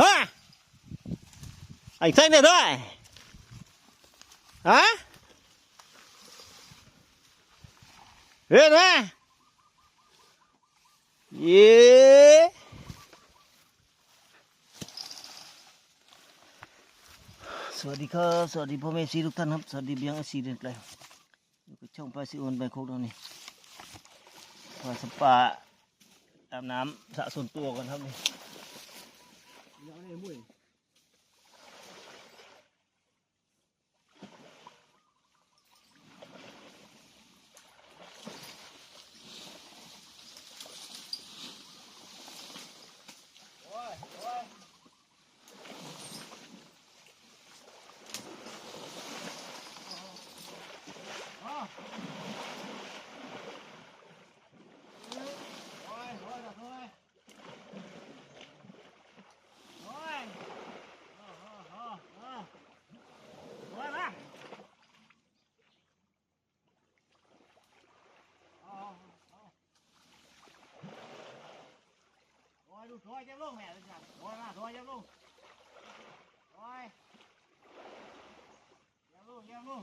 มาไอ้เส้นเนี่ยด้วยฮะเห็นไหมเย้สวัสดีครับสวัสดีพ่อแม่ซีทุกท่านครับสวัสดีเบียงไอซีเดินไกลอยู่กับช่องปลาซีโอนใบโคกตรงนี้ปลาสปาอาบน้ำสะส่วนตัวกันครับนี่ โอ้ยดู ถอยจับลงแม่เลยจ้ะโอ้ยมาถอยจับลงถอ้ยจับลงจับลง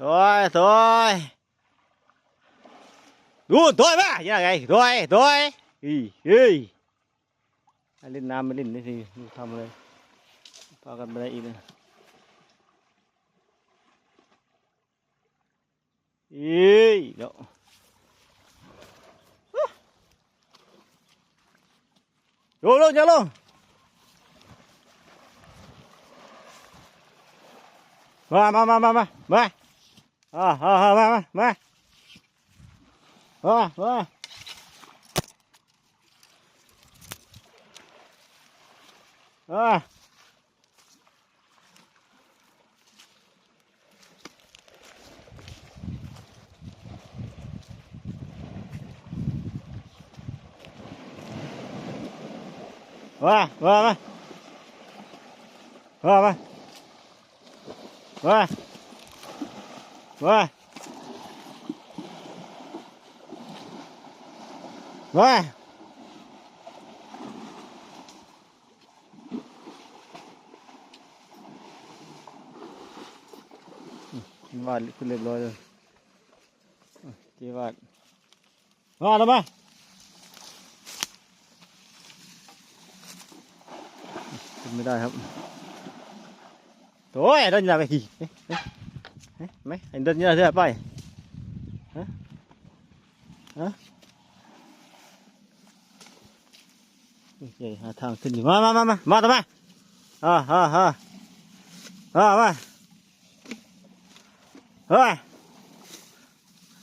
ถอยถอยดูถอยมายังไงถอยถอยอีเฮ้ยเล่นน้ำมาเล่นนี่ สิดูทำอะไรพากันไปไหนอีกนะอีเดี๋ย วลงลงจะลงมามามามามามาอ่าอ่าอ่ามามามามามาอ่ามามามามามา Vai. Vai. Vai. Vạt cứ liệp rồi rồi. Chị vạt. Vạt đâu ba. Không ไม่ได้ครับโอ้ยเดินยาไปกี่ ไหมเห็นเดินยาเรื่อยไปฮะฮะนี่ใหญ่หาทางขึ้นอยู่มามามามามาทำไมอ่าฮ่าฮ่าอ่ามาเฮ้ย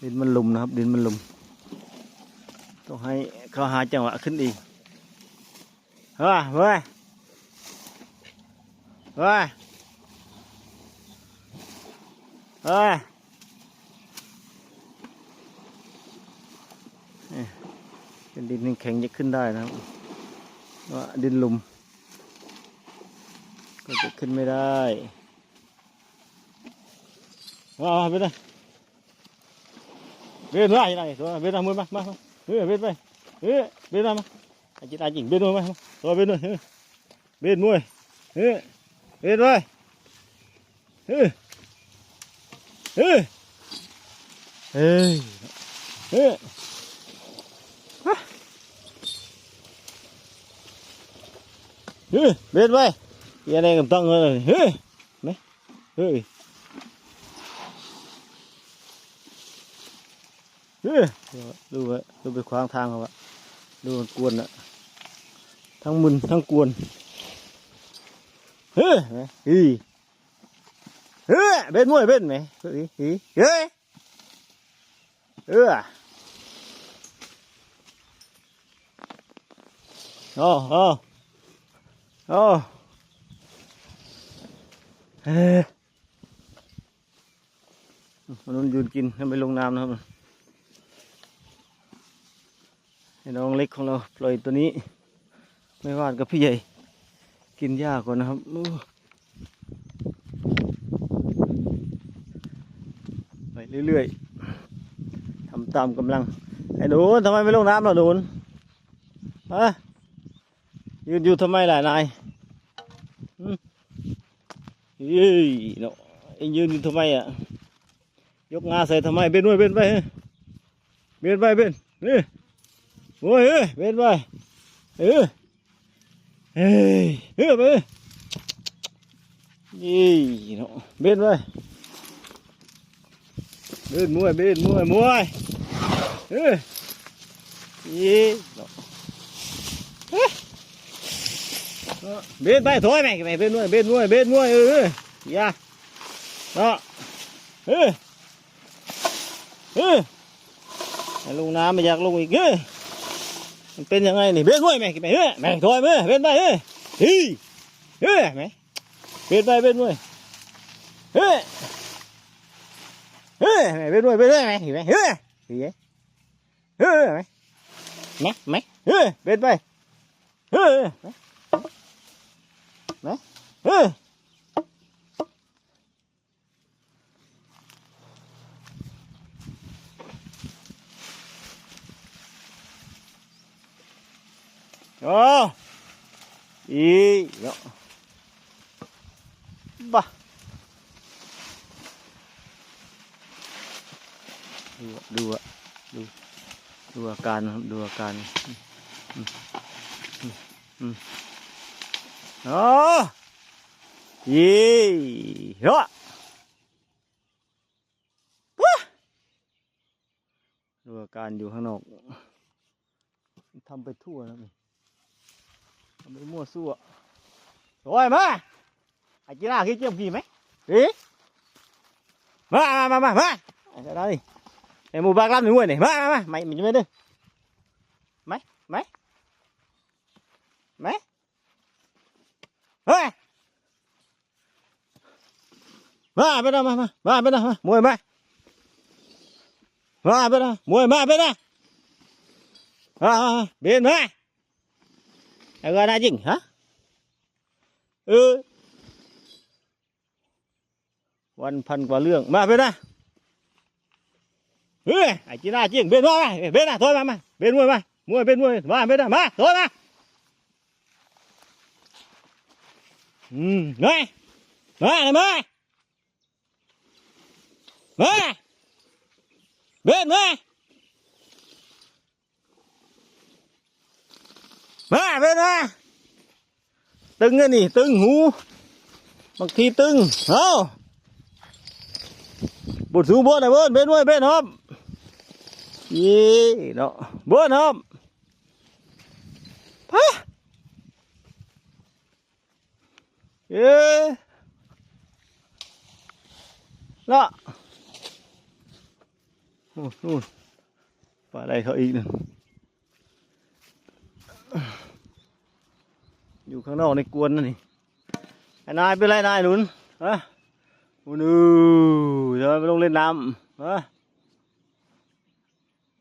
ดินมันลุมนะครับ ดินมันลุม ต้องให้เขาหาจังหวะขึ้นอีกเฮ้ยเฮ้ยเฮ้ย เอ้ยนี่เป็นดินแข็งจะขึ้นได้นะครับว่าดินลุม ก็จะขึ้นไม่ได้ว้าวไปเลยเบียดมาอย่างไรตัวเบียดมามือมามาเฮ้ยเบียดไปเฮ้ยเบียดมาไอ้จิตอาจิงเบียดมือมาตัวเบียดมือเบียดมือเฮ้ยเบียดไปเฮ้ย เฮ้ยเฮ้ยเฮ้ยฮะเฮ้ยเบ็ดไปยังไงกันตั้งเลยเฮ้ยไหมเฮ้ยเฮ้ยดูไว้ดูไปขวางทางเขาวะดูมันกวนอะทั้งมึนทั้งกวนเฮ้ยไหม เฮ้ยเฮ้ย bên mua bên mày ơi ơi ơi ơ ô ô ô ê มันนุ่นยืนกินให้ไปลงน้ำนะครับให้น้องเล็กของเราปล่อยตัวนี้ ไม่วาดกับพี่ใหญ่ กินหญ้าก่อนนะครับอู้ไป เรื่อยๆทำตามกำลัง ไอ้หนูทำไมไม่ลงน้ำล่ะหนูฮะยืนอยู่ทำไมล่ะนายอืมเฮ้ยเนาะเอ็งยืนอยู่ทำไมอะ ยกงาใส่ทำไมเบนไว้เบนไปเบนไปเบนนี่โอ้ยเฮ้ยเบนไปเออเฮ้ยเฮ้ยไปนี่เนาะเบนไป บนมวยเบนมวยมวยเออยี่เฮ้ยเบนไปถอยไปไปเบนมวยเบนมวยเบนมวยเออย่าเนาะเฮ้ยเฮ้ยลงน้ำไม่อยากลงอีกเฮ้ยมันเป็นยังไงนี่เบ็ดด้วยแม่กินไปเฮ้ยแม่ถอยมือเบ็ดไปเฮ้ยเฮ้ยเฮ้ยแม่เบ็ดไปเบ็ดด้วยเฮ้ย เฮ้ยแม่เบ็ดด้วยเบ็ดด้วยแม่เห็นไหมเฮ้ยเฮ้ยเฮ้ยแม่แม่แม่เฮ้ยเบ็ดไปเฮ้ยแม่แม่เฮ้ย โอ้อีเนาะบ้า ดูดูดูดูอาการครับดูอาการโอ้อีเนาะว้ดูอาการอยู่ข้างนอกทำไปทั่วนะนี่ทำไปมั่วซั่วโอ้ยมาไอ้จีน่าคิดเจียมกี่ไหมดิมามามามามาไอ้ได้ ดิไอ้หมูบากล้ามหนึ่งเว้ยนี่มามามาไม่ไม่ไม่เด้อไม่ไม่ไม่เฮ้ยมาไปนะ มามามาไปนะมามวยมามาไปนะมวยมาไปนะมามามาเบนมา Agak ada jing, ha? Ừ. วันพันกว่า เรื่องมาเบนนะเฮ้ยไอ้จีน่าจริงเนาะบนมวนมวยมาเบนนะมาถอยมาอืมเฮ้อาบดสูงบดนะเบิ้นเบนไว้เบนหอมยี่เนาะเบิ้นหอมพะเอ๊ะละโอ้นู่นปลาอะไรเขาอีกนึงอยู่ข้างนอกในกวนนั่นนี่ไอ้นายเป็นไรนายหนุนฮะโอ้นูเดี๋ยไปลงเล่นน้ำฮะ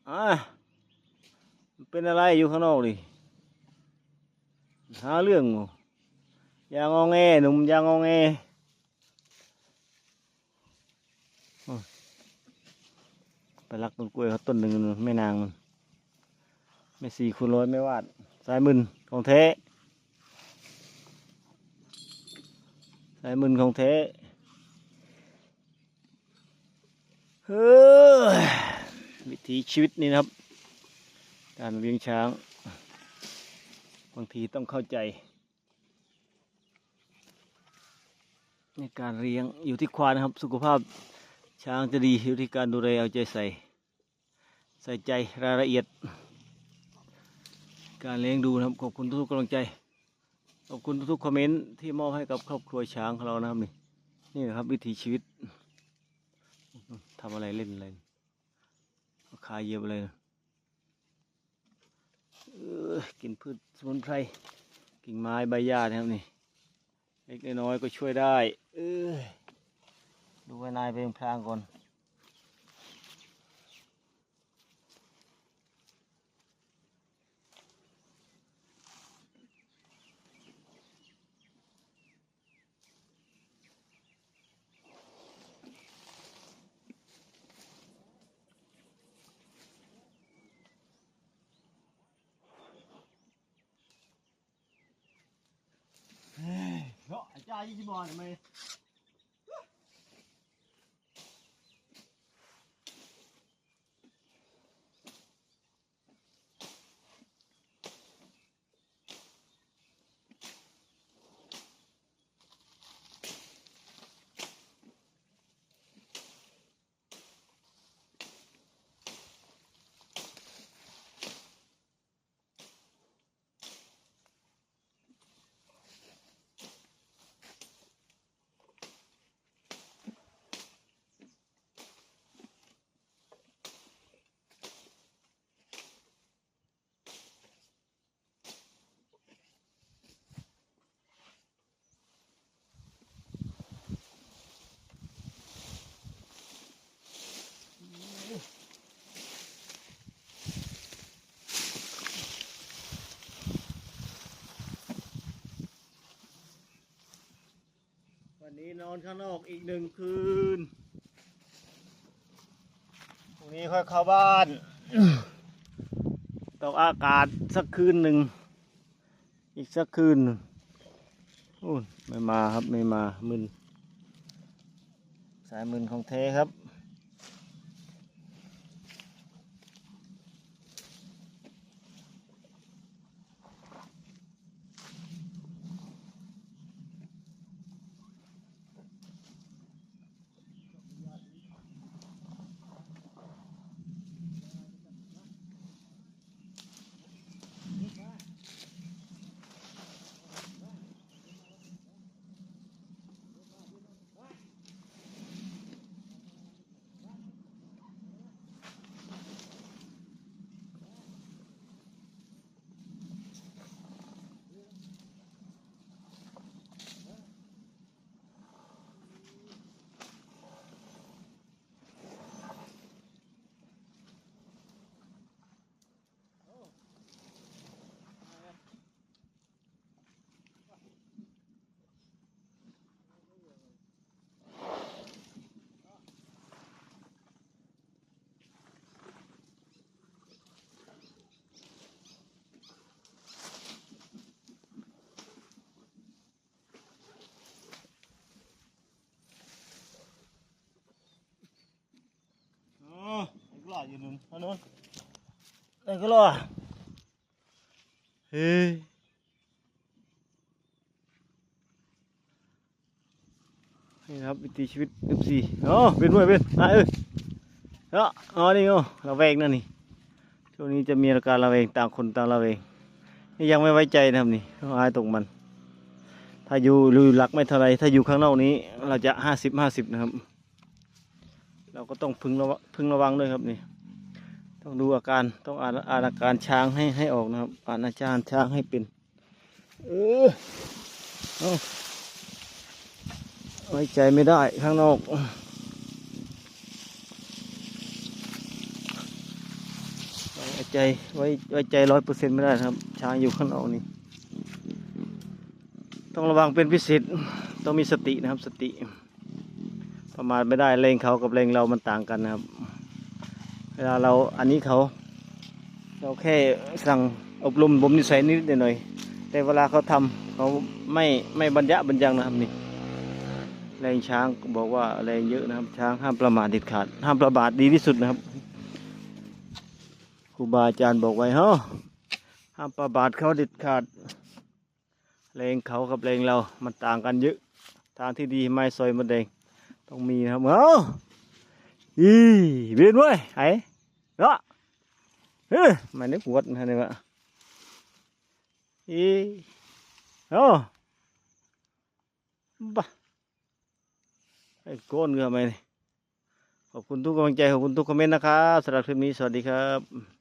อะเป็นอะไรอยู่ข้างนอกดิหาเรื่องมอย่างงอแงหนุ่มอย่างงอแงไปรักต้นกล้วยเขาต้นหนึ่งแม่นางมันไม่สี่คูณร้อยไม่วาดสายมึนของแท้สายมึนของแท้เฮ้ย ถีชีวิตนี่นะครับ การเลี้ยงช้าง บางทีต้องเข้าใจ ในการเลี้ยงอยู่ที่ควานนะครับ สุขภาพช้างจะดีอยู่ที่การดูแลเอาใจใส่ ใส่ใจรายละเอียด การเลี้ยงดูนะครับขอบคุณทุกกำลังใจขอบคุณทุกคอมเมนต์ที่มอบให้กับครอบครัวช้างของเรานะครับนี่นี่นะครับวิถีชีวิตทำอะไรเล่นอะไร ขาเยียบเลยนะเออกินพืชสมุนไพรกิ่งไม้ใบหญ้านะครับนี่เล็กน้อยก็ช่วยได้ เออดูว่านายเป็นพลางก่อน ยี่สิบบอ นนี้นอนข้างนอกอีกหนึ่งคืนพรุ่งนี้ค่อยเข้าบ้านตกอากาศสักคืนหนึ่ง อีกสักคืนอู้ไม่มาครับไม่มามึน สายมึนของเทครับ อ๋อไอ้กล้าอยู่นู่นอันนู้นไอ้กล้าเฮ้ยนี่ครับวิถีชีวิตเอฟซีอ๋อเป็นด้วยเป็นอะเอ้ยเนาะอ๋อนี่อ๋อระแวงนั่นนี่ช่วงนี้จะมีอาการระแวงต่างคนต่างระแวงนี่ยังไม่ไว้ใจนะครับนี่อายตกมัน ถ้าอยู่อยู่หลักไม่เท่าไรถ้าอยู่ข้างนอกนี้ เราจะห้าสิบห้าสิบนะครับ เราก็ต้องพึงระวังพึงระวังด้วยครับนี่ ต้องดูอาการต้องอ่านอ่านอาการช้างให้ให้ออกนะครับ อ่านอาจารย์ช้างให้เป็น เออเอาไว้ใจไม่ได้ข้างนอกไว้ใจไว้ไว้ใจร้อยเปอร์เซ็นต์ไม่ได้นะครับ ช้างอยู่ข้างนอกนี่ต้องระวังเป็นพิเศษต้องมีสตินะครับสติ ประมาทไม่ได้เลงเขากับเลงเรามันต่างกันนะครับ เวลาเราอันนี้เขา เราแค่สั่งอบรมบ่มนิสัยนิดหน่อย แต่เวลาเขาทำเขาไม่ไม่บรรยะบรรยังนะครับนี่แรงช้างบอกว่าแรงเยอะนะครับ ช้างห้ามประมาทเด็ดขาด ห้ามประมาทดีที่สุดนะครับครูบาอาจารย์บอกไว้เฮ้อห้ามประมาทเขาเด็ดขาดแรงเขากับแรงเรา มันต่างกันเยอะ ทางที่ดีไม้ซอยมะแดง ต้องมีนะครับเอ้าอีเบียนเว้ยไอ้เนาะเฮ้ ยมันนึกวัดมาเนี่ยวะอีเอ้าบ้าไอ้โกนเงือไหมนี่ขอบคุณทุกกำลังใจ ขอบคุณทุกคอมเมนต์นะครับสำหรับคลิปนี้ สวัสดีครับ